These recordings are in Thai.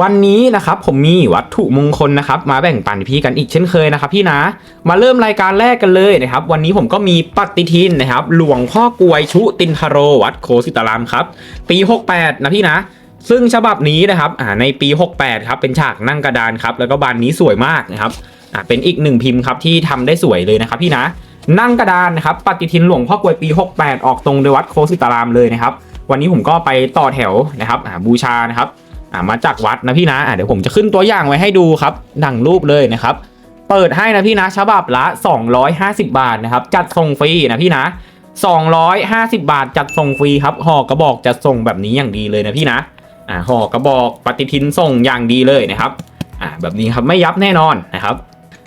วันนี้นะครับผมมีวัตถุมงคลนะครับมาแบ่งปันพี่กันอีกเช่นเคยนะครับพี่นะมาเริ่มรายการแรกกันเลยนะครับ วันนี้ผมก็มีปฏิทินนะครับ หลวงพ่อกวยชุตินทโรวัดโคสิตารามครับ ปี 68 นะพี่นะ ซึ่งฉบับนี้นะครับในปี 68 ครับเป็นฉากนั่งกระดานครับแล้วก็บานนี้สวยมากนะครับเป็นอีกหนึ่งพิมพ์ครับที่ทำได้สวยเลยนะครับพี่นะนั่งกระดานนะครับปฏิทินหลวงพ่อกวยปี 68 ออกตรงโดยวัดโคสิตารามเลยนะครับ วันนี้ผมก็ไปต่อแถวนะครับบูชานะครับ อ่ามาจากวัดนะพี่นะอ่าเดี๋ยวผมจะขึ้นตัวอย่างไว้ให้ดูครับดังรูปเลยนะครับเปิดให้นะพี่นะฉบับละ 250 บาทนะครับจัดส่งฟรีนะพี่นะ250 บาทจัดส่งฟรีครับห่อกระบอกจัดส่งแบบนี้อย่างดีเลยนะพี่นะอ่าห่อกระบอกปฏิทินส่งอย่างดีเลยนะครับอ่าแบบนี้ครับไม่ยับแน่นอนนะครับ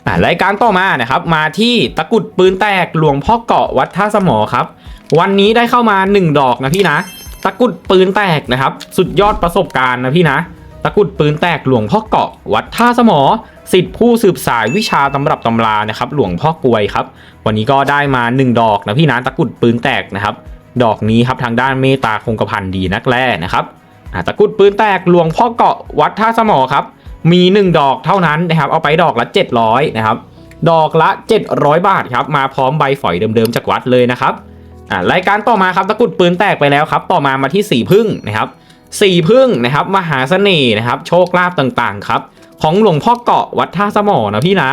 อ่ารายการต่อมานะครับมาที่ตะกุดปืนแตกหลวงพ่อเกาะวัดท่าสมอครับ วันนี้ได้เข้ามา 1 ดอกนะพี่นะ ตะกุดปืนแตกนะครับ สุดยอดประสบการณ์นะพี่นะ ตะกุดปืนแตกหลวงพ่อเกาะ วัดท่าสมอสิทธิผู้สืบสายวิชาตำรับตำรานะครับ หลวงพ่อกวยครับ วันนี้ก็ได้มา 1 ดอกนะพี่นะตะกุดปืนแตกนะครับ ดอกนี้ครับทางด้านเมตตาคงกระพันดีนักแลนะครับตะกุดปืนแตกหลวงพ่อเกาะวัดท่าสมอครับ มี 1 ดอกเท่านั้นนะครับ เอาไปดอกละ 700นะครับ ดอกละ 700 บาทครับ มาพร้อมใบฝอยเดิมๆจากวัดเลยนะครับ อ่ารายการต่อมาครับตะกุดปืนแตกไปแล้วครับ ต่อมามาที่สีพึ่งนะครับสีพึ่งนะครับ มหาเสน่ห์นะครับ โชคลาภต่างๆครับ ของหลวงพ่อเกาะวัดท่าสมอนะพี่นะ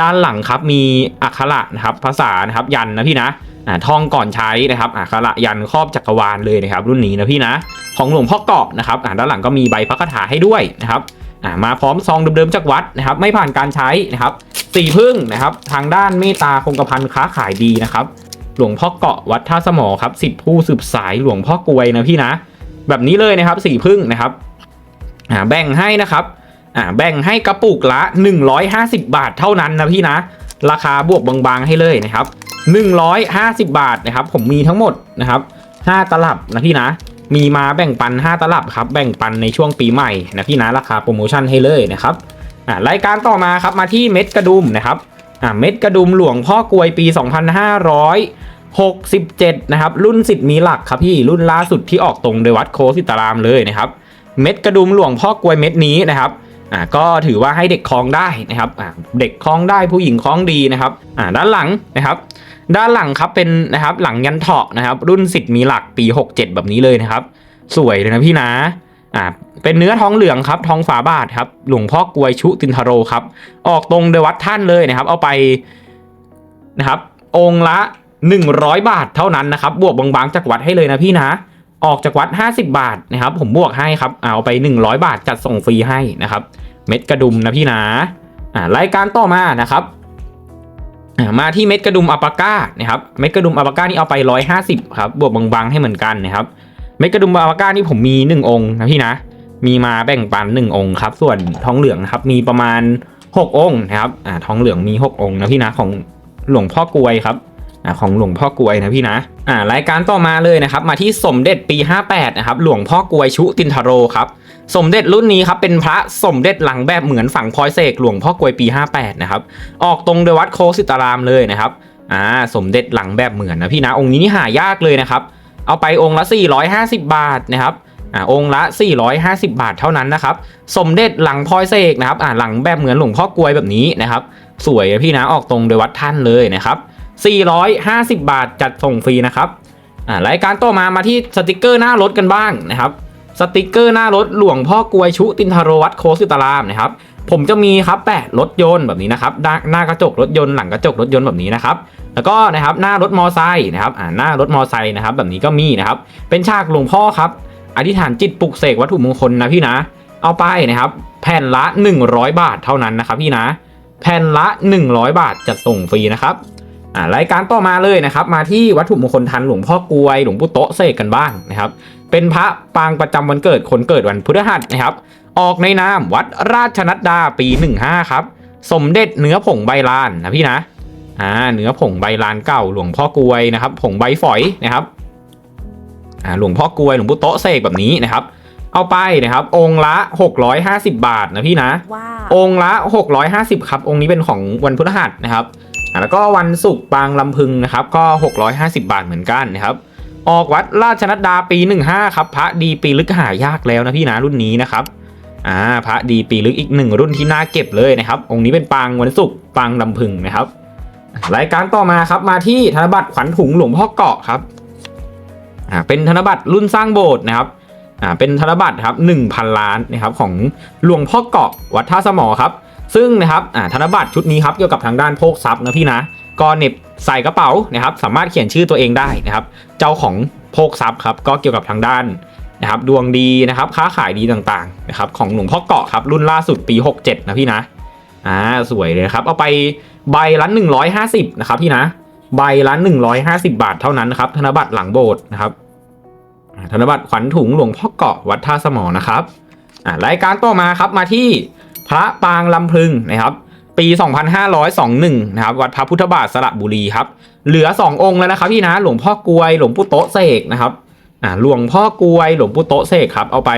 ด้านหลังครับมีอักขระนะครับ ภาษานะครับยันนะพี่นะอ่าท่องก่อนใช้นะครับอักขระยันครอบจักรวาลเลยนะครับ รุ่นนี้นะพี่นะ ของหลวงพ่อเกาะนะครับอ่าด้านหลังก็มีใบพระคาถาให้ด้วยนะครับอ่ามาพร้อมซองเดิมๆจากวัดนะครับ ไม่ผ่านการใช้นะครับสีพึ่งนะครับ ทางด้านเมตตาคงกระพันค้าขายดีนะครับ หลวงพ่อเกาะวัดท่าสมอครับสิทธิผู้สืบสายหลวงพ่อกวยนะพี่นะ แบบนี้เลยนะครับสีพึ่งนะครับอ่าแบ่งให้นะครับอ่าแบ่งให้กระปุกละ 150 บาทเท่านั้นนะพี่นะ ราคาบวกบางๆให้เลยนะครับ 150 บาทนะครับ ผมมีทั้งหมดนะครับ 5 ตลับนะพี่นะ มีมาแบ่งปัน 5 ตลับครับ แบ่งปันในช่วงปีใหม่นะพี่นะ ราคาโปรโมชั่นให้เลยนะครับอ่ารายการต่อมาครับมาที่เม็ดกระดุมนะครับ อ่าเม็ดกระดุมหลวงพ่อกวยปี 2567 นะครับ รุ่นสิทธิ์มีหลักครับพี่รุ่นล่าสุดที่ออกตรงโดยวัดโคสิตารามเลยนะครับ เม็ดกระดุมหลวงพ่อกวยเม็ดนี้นะครับอ่าก็ถือว่าให้เด็กคล้องได้นะครับอ่าเด็กคล้องได้ผู้หญิงคล้องดีนะครับอ่าด้านหลังนะครับ ด้านหลังครับเป็นนะครับหลังยันเถาะนะครับ รุ่นสิทธิ์มีหลักปี 67 แบบนี้เลยนะครับ สวยเลยนะพี่นะอ่า เป็นเนื้อทองเหลืองครับทองฝาบาทครับหลวงพ่อกวยชุตินทโรครับ ออกตรงโดวัดท่านเลยนะครับ เอาไปนะครับ องค์ละ 100 บาทเท่านั้นนะครับ บวกบางๆจากวัดให้เลยนะพี่นะ ออกจากวัด 50 บาทนะครับ ผมบวกให้ครับเอาไป 100 บาทจัดส่งฟรีให้นะครับ เม็ดกระดุมนะพี่นะอ่ารายการต่อมานะครับมาที่เม็ดกระดุมอัปปาก้านะครับเม็ดกระดุมอัปปาก้านี่เอาไป 150ครับบวกบางๆให้เหมือนกันนะครับเม็ดกระดุมอัปปาก้านี่ผมมี 1 องค์นะพี่นะ มีมาแบ่งปัน1องค์ครับ ส่วนทองเหลืองนะครับมีประมาณ 6 องค์นะครับอ่าทองเหลืองมี 6 องค์นะพี่นะของหลวงพ่อกวยครับอ่าของหลวงพ่อกวยนะพี่นะอ่ารายการต่อมาเลยนะครับมาที่สมเด็จปี 58นะครับหลวงพ่อกวยชุตินทโรครับสมเด็จรุ่นนี้ครับเป็นพระสมเด็จหลังแบบเหมือนฝั่งพลอยเสกหลวงพ่อกวยปี 58นะครับออกตรงโดวัดโคสิตารามเลยนะครับอ่าสมเด็จหลังแบบเหมือนนะพี่นะองค์นี้นี่หายากเลยนะครับเอาไปองค์ละ 450 บาทนะครับ อ่าองค์ละ 450 บาทเท่านั้นนะครับ สมเด็จหลังพลอยเสกนะครับอ่าหลังแบบเหมือนหลวงพ่อกลวยแบบนี้นะครับ สวยพี่นะออกตรงโดยวัดท่านเลยนะครับ 450 บาทจัดส่งฟรีนะครับอ่ารายการต่อมามาที่สติกเกอร์หน้ารถกันบ้างนะครับ สติกเกอร์หน้ารถหลวงพ่อกลวยชุตินทรวัดโคสิตารามนะครับ ผมจะมีครับแปะรถยนต์แบบนี้นะครับหน้ากระจกรถยนต์หลังกระจกรถยนต์แบบนี้นะครับแล้วก็นะครับหน้ารถมอไซค์นะครับอ่าหน้ารถมอไซค์นะครับแบบนี้ก็มีนะครับเป็นฉากหลวงพ่อครับ อธิษฐานจิตปลุกเสกวัตถุมงคลนะพี่นะ เอาไปนะครับ แผ่นละ 100 บาทเท่านั้นนะครับพี่นะ แผ่นละ 100 บาทจัดส่งฟรีนะครับอ่ารายการต่อมาเลยนะครับ มาที่วัตถุมงคลทันหลวงพ่อกวย หลวงปู่โตะเสกกันบ้างนะครับ เป็นพระปางประจำวันเกิดคนเกิดวันพฤหัสนะครับ ออกในนามวัดราชนัดดาปี 15 ครับ สมเด็จเนื้อผงใบลานนะพี่นะอ่าเนื้อผงใบลานเก่าหลวงพ่อกวยนะครับ ผงใบฝอยนะครับ หลวงพ่อกลวยหลวงปู่โตะเสกแบบนี้นะครับ เอาไปนะครับ องค์ละ 650 บาทนะพี่นะว้าวองค์ละ 650 ครับ องค์นี้เป็นของวันพฤหัสนะครับอ่าแล้วก็วันศุกร์ปางลำพึงนะครับ ก็ 650 บาทเหมือนกันนะครับ ออกวัดราชนัดดาปี 15 ครับ พระดีปีลึกหายากแล้วนะพี่นะรุ่นนี้นะครับอ่าพระดีปีลึกอีกหนึ่งรุ่นที่น่าเก็บเลยนะครับ องค์นี้เป็นปางวันศุกร์ปางลำพึงนะครับ รายการต่อมาครับมาที่ธนบัตรขวัญถุงหลวงพ่อเกาะครับ อ่าเป็นธนบัตรรุ่นสร้างโบสถ์นะครับอ่าเป็นธนบัตรครับหนึ่งพันล้านนะครับของหลวงพ่อเกาะวัดท่าสมอครับซึ่งนะครับอ่าธนบัตรชุดนี้ครับเกี่ยวกับทางด้านโภคทรัพย์นะพี่นะก็เน็บใส่กระเป๋านะครับสามารถเขียนชื่อตัวเองได้นะครับ เจ้าของโภคทรัพย์ครับก็เกี่ยวกับทางด้านนะครับดวงดีนะครับค้าขายดีต่างๆนะครับของหลวงพ่อเกาะครับรุ่นล่าสุดปี 67 นะพี่นะอ่าสวยเลยครับเอาไปใบละ150 นะครับพี่นะใบละ150 บาทเท่านั้นนะครับธนบัตรหลังโบสถ์นะครับ ธนบัตรขวัญถุงหลวงพ่อเกาะวัดท่าสมอนะครับรายการต่อมาครับมาที่พระปางลำพึงนะครับปี 2521 นะครับ วัดพระพุทธบาทสระบุรีครับ เหลือ 2 องค์แล้วนะครับพี่นะ หลวงพ่อกวย หลวงปู่โตเสกนะครับอ่าหลวงพ่อกวย หลวงปู่โตเสกครับ เอาไป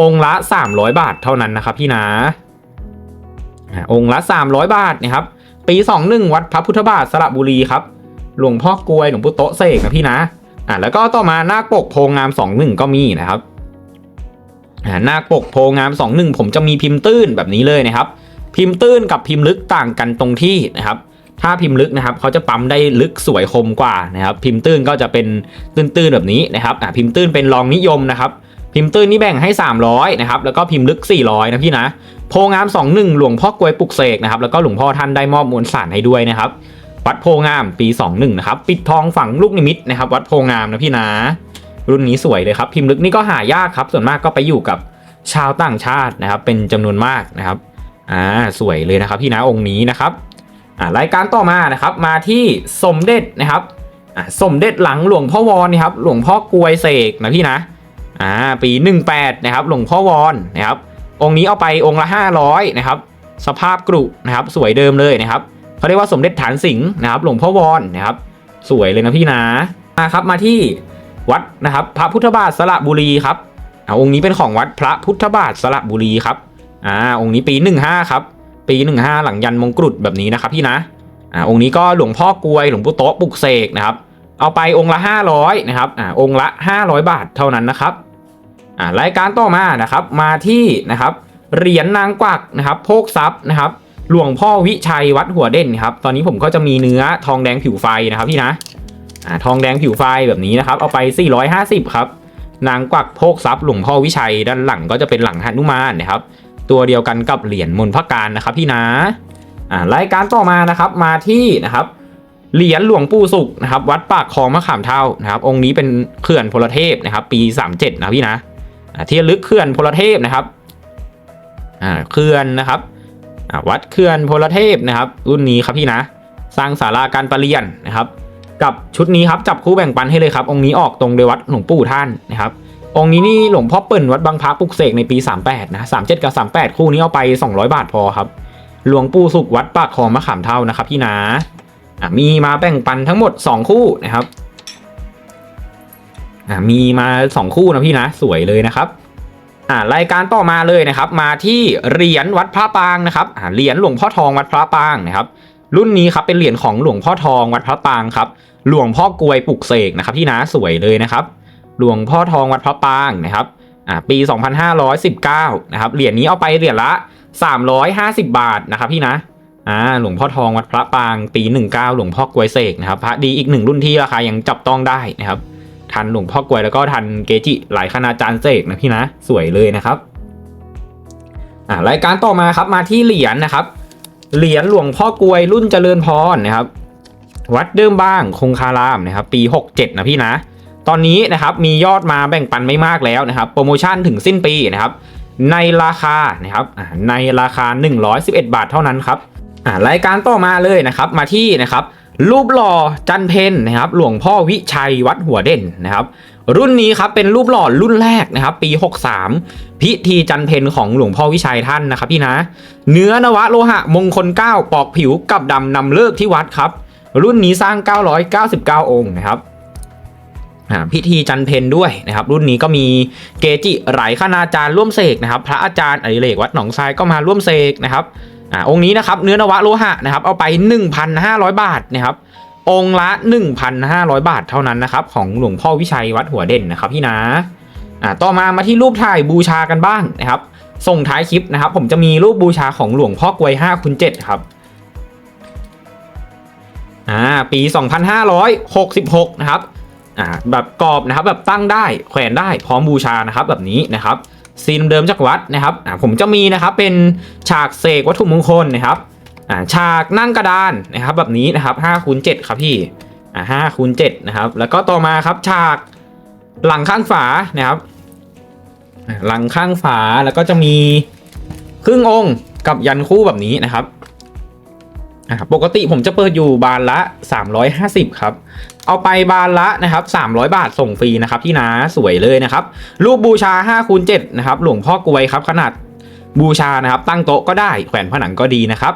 องค์ละ 300 บาทเท่านั้นนะครับพี่นะอ่าองค์ละ 300 บาทนะครับ ปี 21 วัดพระพุทธบาทสระบุรีครับ หลวงพ่อกวย หลวงปู่โตเสกนะพี่นะ อ่าแล้วก็ต่อมานาคปกโพงาม 21 ก็มีนะครับอ่านาคปกโพงาม 21 ผมจะมีพิมพ์ตื้นแบบนี้เลยนะครับ พิมพ์ตื้นกับพิมพ์ลึกต่างกันตรงที่นะครับ ถ้าพิมพ์ลึกนะครับเขาจะปั๊มได้ลึกสวยคมกว่านะครับ พิมพ์ตื้นก็จะเป็นตื้นๆแบบนี้นะครับอ่าพิมพ์ตื้นเป็นรองนิยมนะครับพิมพ์ตื้นนี่แบ่งให้ 300นะครับแล้วก็พิมพ์ลึก 400 นะพี่นะ โพงาม 21 หลวงพ่อกลวยปลุกเสกนะครับแล้วก็หลวงพ่อท่านได้มอบมวลสารให้ด้วยนะครับ วัดโพงามปี 21 นะครับ ปิดทองฝังลูกนิมิตนะครับ วัดโพงามนะพี่นะ รุ่นนี้สวยเลยครับ พิมพ์ลึกนี่ก็หายากครับ ส่วนมากก็ไปอยู่กับชาวต่างชาตินะครับ เป็นจำนวนมากนะครับ อ่า สวยเลยนะครับพี่นะองค์นี้นะครับ อ่ารายการต่อมานะครับ มาที่สมเด็จนะครับ อ่าสมเด็จหลังหลวงพ่อวอนนะครับ หลวงพ่อกวยเสกนะพี่นะ อ่า ปี 18 นะครับ หลวงพ่อวอนนะครับ องค์นี้เอาไปองค์ละ 500 นะครับ สภาพกรุนะครับ สวยเดิมเลยนะครับ เขาเรียกว่าสมเด็จฐานสิงห์นะครับ หลวงพ่อวอนนะครับ สวยเลยนะพี่นะมาครับมาที่วัดนะครับ พระพุทธบาทสระบุรีครับอาองค์นี้เป็นของวัดพระพุทธบาทสระบุรีครับอ่าองค์นี้ปี15ครับปี 15 หลังยันมงกุฎแบบนี้นะครับพี่นะอ่าองค์นี้ก็หลวงพ่อกวยหลวงปู่โต๊ะปลุกเสกนะครับ เอาไปองค์ละ 500นะครับอ่าองค์ละ 500 บาทเท่านั้นนะครับอ่ารายการต่อมานะครับมาที่นะครับเหรียญนางกวักนะครับโพกทรัพย์นะครับ หลวงพ่อวิชัยวัดหัวเด่นครับ ตอนนี้ผมก็จะมีเนื้อทองแดงผิวไฟนะครับพี่นะอ่าทองแดงผิวไฟแบบนี้นะครับ เอาไป 450 ครับ นางกวักโพกทรัพย์หลวงพ่อวิชัยด้านหลังก็จะเป็นหลังหนุมานนะครับ ตัวเดียวกันกับเหรียญมนพระการนะครับพี่นะอ่ารายการต่อมานะครับมาที่นะครับเหรียญหลวงปู่สุขนะครับวัดปากคลองมะขามเท่านะครับ องค์นี้เป็นเขื่อนพลเทพนะครับ ปี 37 นะพี่นะที่ระลึกเขื่อนพลเทพนะครับอ่าเขื่อนนะครับ วัดเขื่อนพลเทพนะครับ รุ่นนี้ครับพี่นะ สร้างศาลาการประเรียนนะครับ กับชุดนี้ครับจับคู่แบ่งปันให้เลยครับองค์นี้ออกตรงโดยวัดหลวงปู่ท่านนะครับองค์นี้นี่หลวงพ่อเปิ่นวัดบางพระปลุกเสกในปี 38 นะ 37 กับ 38 คู่นี้เอาไป 200 บาทพอครับ หลวงปู่สุขวัดปากคลองมะขามเท่านะครับพี่นาอะมีมาแบ่งปันทั้งหมด 2 คู่นะครับอะมีมา 2 คู่นะพี่นะ สวยเลยนะครับ อ่ารายการต่อมาเลยนะครับ มาที่เหรียญวัดพระปางนะครับอ่าเหรียญหลวงพ่อทองวัดพระปางนะครับ รุ่นนี้ครับเป็นเหรียญของหลวงพ่อทองวัดพระปางครับ หลวงพ่อกลวยปลุกเสกนะครับพี่นะสวยเลยนะครับ หลวงพ่อทองวัดพระปางนะครับอ่าปี 2519 นะครับ เหรียญนี้เอาไปเหรียญละ 350 บาทนะครับพี่นะอ่าหลวงพ่อทองวัดพระปางปี 19 หลวงพ่อกลวยเสกนะครับพระดีอีกหนึ่งรุ่นที่ราคายังจับต้องได้นะครับ ทันหลวงพ่อกลวยแล้วก็ทันเกจิหลายคณาจารย์เสกนะพี่นะสวยเลยนะครับอ่ารายการต่อมาครับมาที่เหรียญนะครับ เหรียญหลวงพ่อกลวยรุ่นเจริญพรนะครับ วัดเดิมบ้างคงคารามนะครับปี 67 นะพี่นะ ตอนนี้นะครับมียอดมาแบ่งปันไม่มากแล้วนะครับ โปรโมชั่นถึงสิ้นปีนะครับ ในราคานะครับอ่าในราคา 111 บาทเท่านั้นครับอ่ารายการต่อมาเลยนะครับมาที่นะครับ รูปหล่อจันเพนนะครับหลวงพ่อวิชัยวัดหัวเด่นนะครับรุ่นนี้ครับเป็นรูปหล่อรุ่นแรกนะครับปี 63 พิธีจันเพนของหลวงพ่อวิชัยท่านนะครับพี่นะ เนื้อนวะโลหะมงคล 9 ปอกผิวกับดำนำเลิกที่วัดครับ รุ่นนี้สร้าง 999 องค์นะครับพิธีจันเพนด้วยนะครับ รุ่นนี้ก็มีเกจิหลายคณาจารย์ร่วมเสกนะครับ พระอาจารย์อดิเรกวัดหนองทรายก็มาร่วมเสกนะครับ อ่าองค์นี้นะครับเนื้อนวะโลหะนะครับเอาไป 1,500 บาทนะครับองค์ละ 1,500 บาทเท่านั้นนะครับของหลวงพ่อวิชัยวัดหัวเด่นนะครับพี่นะอ่าต่อมามาที่รูปถ่ายบูชากันบ้างนะครับ ส่งท้ายคลิปนะครับ ผมจะมีรูปบูชาของหลวงพ่อกลวย5คูณ7ครับอ่าปี 2566 นะครับอ่าแบบกรอบนะครับแบบตั้งได้แขวนได้พร้อมบูชานะครับแบบนี้นะครับ ซีนเดิมจากวัดนะครับอ่าผมจะมีนะครับเป็นฉากเสกวัตถุมงคลนะครับอ่าฉากนั่งกระดานนะครับแบบนี้นะครับ5คูณ7ครับพี่อ่า5คูณ7นะครับแล้วก็ต่อมาครับฉากหลังข้างฝานะครับอ่าหลังข้างฝาแล้วก็จะมีครึ่งองค์กับยันคู่แบบนี้นะครับอ่าปกติผมจะเปิดอยู่บานละ 350 ครับ เอาไปบานละนะครับ300 บาทส่งฟรีนะครับที่นาสวยเลยนะครับรูปบูชา5คูณ7นะครับหลวงพ่อกวยครับขนาดบูชานะครับ ตั้งโต๊ะก็ได้แขวนผนังก็ดีนะครับ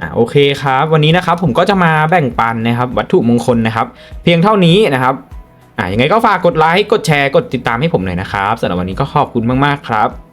อ่าโอเคครับวันนี้นะครับผมก็จะมาแบ่งปันนะครับ วัตถุมงคลนะครับ เพียงเท่านี้นะครับอ่ายังไงก็ฝากกดไลค์กดแชร์กดติดตามให้ผมหน่อยนะครับสำหรับวันนี้ก็ขอบคุณมากๆครับ